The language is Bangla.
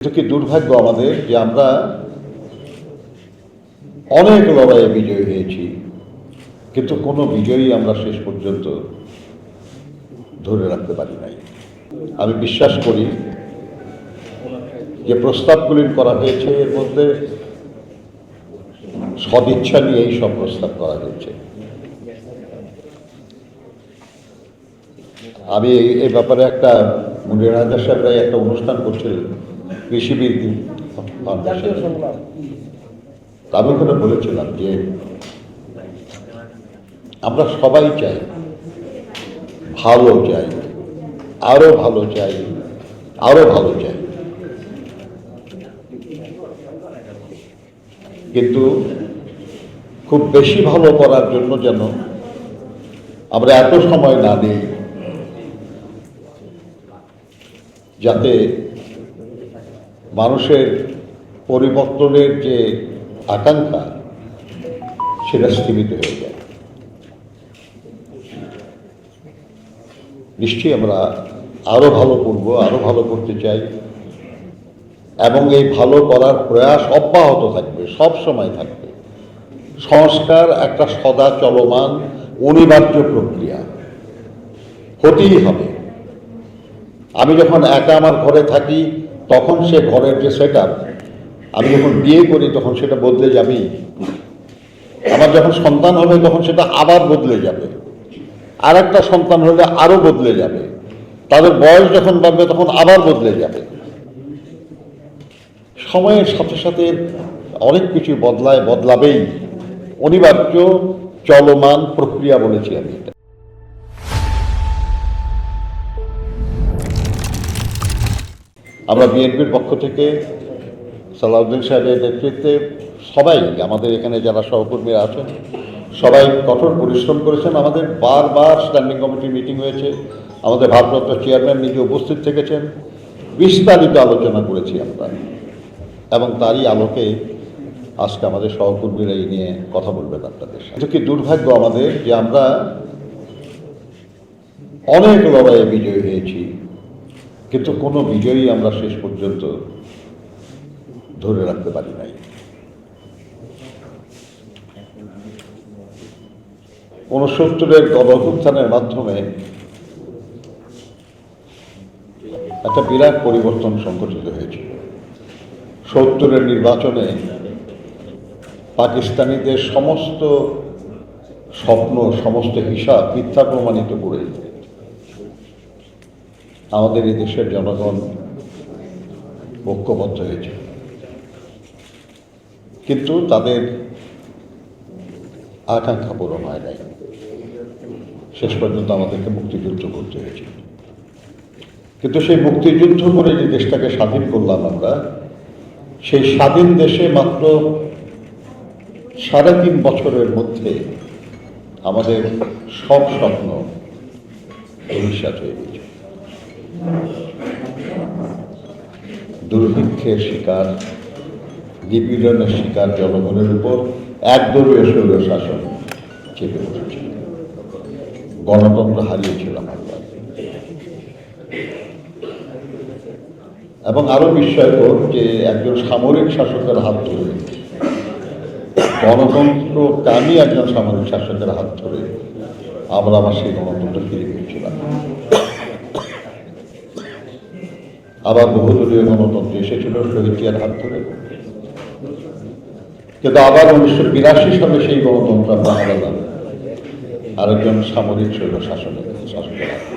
কিন্তু কি দুর্ভাগ্য আমাদের যে আমরা অনেক লড়াইয়ে বিজয়ী হয়েছি, কিন্তু কোনো বিজয়ী আমরা শেষ পর্যন্ত ধরে রাখতে পারি নাই। আমি বিশ্বাস করি যে প্রস্তাবগুলি করা হয়েছে, এর মধ্যে সদিচ্ছা নিয়েই সব প্রস্তাব করা হয়েছে। আমি এই- ব্যাপারে একটা মুনির হাজার সাহেবরাই একটা অনুষ্ঠান করছিলেন। ফাউন্ডেশন তা আমি ওখানে বলেছিলাম যে আমরা সবাই চাই ভালো চাই আরও ভালো চাই আরও ভালো চাই। কিন্তু খুব বেশি ভালো করার জন্য যেন আমরা এত সময় না দিই যাতে মানুষের পরিবর্তনের যে আকাঙ্ক্ষা, সেটা স্থিমিত হয়ে যায়। নিশ্চয়ই আমরা আরও ভালো করব, আরও ভালো করতে চাই। এবং এই ভালো করার প্রয়াস অব্যাহত থাকবে, সব সময় থাকবে। সংস্কার একটা সদা চলমান, অনিবার্য প্রক্রিয়া। হতেই হবে। আমি যখন একা আমার ঘরে থাকি তখন সে ঘরের যে সেট আমি যখন বিয়ে করি তখন সেটা বদলে যাবেই। আমার যখন সন্তান হবে তখন সেটা আবার বদলে যাবে। আর একটা সন্তান হলে আরও বদলে যাবে। তাদের বয়স যখন বাড়বে তখন আবার বদলে যাবে। সময়ের সাথে সাথে অনেক কিছু বদলায়, বদলাবেই। অনিবার্য, চলমান প্রক্রিয়া বলেছি আমি এটা। আমরা বিএনপির পক্ষ থেকে সালাউদ্দিন সাহেবের নেতৃত্বে সবাই, আমাদের এখানে যারা সহকর্মীরা আছেন, সবাই কঠোর পরিশ্রম করেছেন। আমাদের বারবার স্ট্যান্ডিং কমিটি মিটিং হয়েছে। আমাদের ভারপ্রাপ্ত চেয়ারম্যান নিজে উপস্থিত থেকেছেন। বিস্তারিত আলোচনা করেছি আমরা। এবং তারই আলোকে আজকে আমাদের সহকর্মীরা এই নিয়ে কথা বলবেন আপনাদের সাথে। কি দুর্ভাগ্য আমাদের যে আমরা অনেক লড়াইয়ে বিজয়ী হয়েছি। কিন্তু কোনো বিজয়ী আমরা শেষ পর্যন্ত ধরে রাখতে পারি নাই। ঊনসত্তরের গণঅভ্যুত্থানের মাধ্যমে একটা বিরাট পরিবর্তন সংঘটিত হয়েছিল সত্তরের নির্বাচনে পাকিস্তানিদের সমস্ত স্বপ্ন, সমস্ত হিসাব মিথ্যা প্রমাণিত করে আমাদের এই দেশের জনগণ ঐক্যবদ্ধ হয়েছে। কিন্তু তাদের আকাঙ্ক্ষা পূরণ হয় নাই। শেষ পর্যন্ত আমাদেরকে মুক্তিযুদ্ধ করতে হয়েছে। কিন্তু সেই মুক্তিযুদ্ধ করে যে দেশটাকে স্বাধীন করলাম আমরা, সেই স্বাধীন দেশে মাত্র সাড়ে তিন বছরের মধ্যে আমাদের সব স্বপ্ন ভবিষ্যৎ হয়ে দুর্ভিক্ষের শিকার, নিপীড়নের শিকার জনগণের উপর একদলীয় শৈল শাসন চেপে বসেছিল গণতন্ত্র হারিয়েছিলাম আমরা এবং আরও বিস্ময়কর যে একজন সামরিক শাসকের হাত ধরে গণতন্ত্র কামি একজন সামরিক শাসকের হাত ধরে আমরা আবার সেই গণতন্ত্র ফিরে পেয়েছিলাম আবার বহুদলীয় গণতন্ত্র এসেছিল শহীদ জিয়ার হাত ধরে কিন্তু আবার উনিশশো বিরাশি সালে সেই গণতন্ত্র আমরা হারালাম আরেকজন সামরিক শাসনের শাসন হাতে।